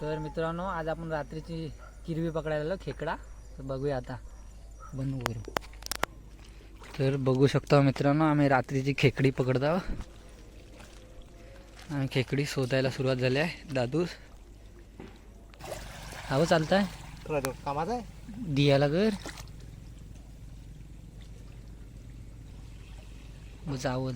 तर मित्रांनो आज आपण रात्रीची किरवी पकडायला आलो खेकडा. तर बघूया आता. बंद करू तर बघू शकता मित्रांनो आम्ही रात्रीची खेकडी पकडत आहोत. आम्ही खेकडी शोधायला सुरुवात झाली आहे. दादूस हवं चालतंय. कामाचा आहे? दियाला कर जावं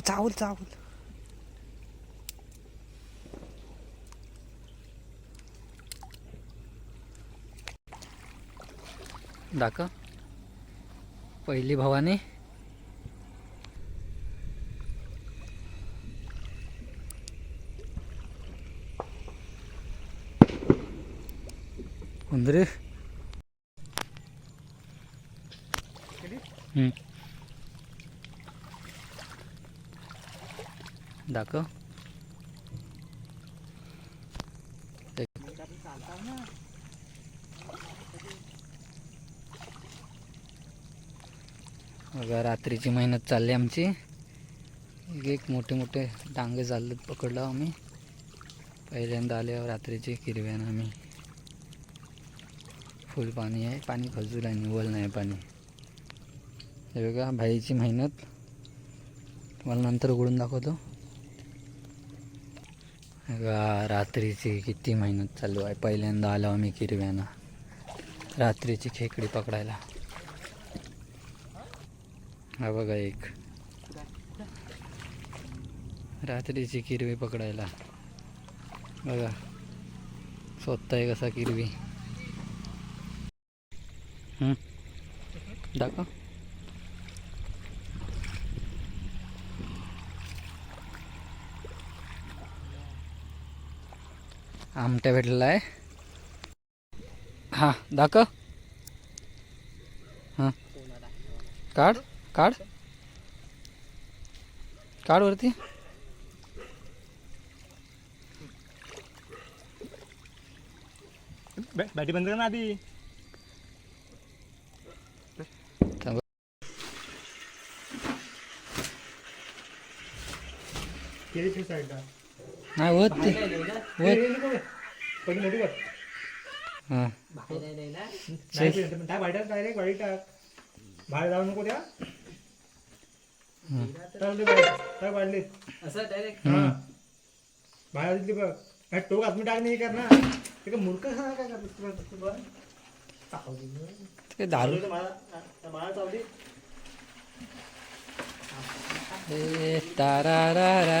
चावल चावल. दाखव. पहिली भवानी. उंदरे. दाखव. बघा रात्रीची मेहनत चालली आमची. एक एक मोठे मोठे डांगे चालले पकडलो आम्ही. पहिल्यांदा आल्यावर रात्रीची किरव्यानं आम्ही. फुल पाणी आहे पाणी खजूर आहे निवल नाही पाणी. हे बघा भाईची मेहनत. तुम्हाला नंतर उघडून दाखवतो. रात्रीची किती मेहनत चालू आहे? पहिल्यांदा आलो आम्ही किरव्यानं रात्रीची खेकडी पकडायला. हा बघा एक. रात्रीची किरवी पकडायला. बघा. स्वतः कसा किरवी. दाखव. आमट्या भेटलेला आहे. हां दाखव. हां. काढ काढ. काढ वरती. बॅटी बंद कर ना आधी. साईडला नाही होत ते हां. नाही पण टाक बाहेर डायरेक्ट बाहेर टाक. बाहेर जाऊ नको त्या. हं. बाहेर दिली बघ. काय टोक आतमध्ये टाक नाही कर ना ते काय मूर्ख आहे काय करतो ते दारू? मला चावली ए तारारारा.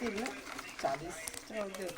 असतील ना? चाळीस. होते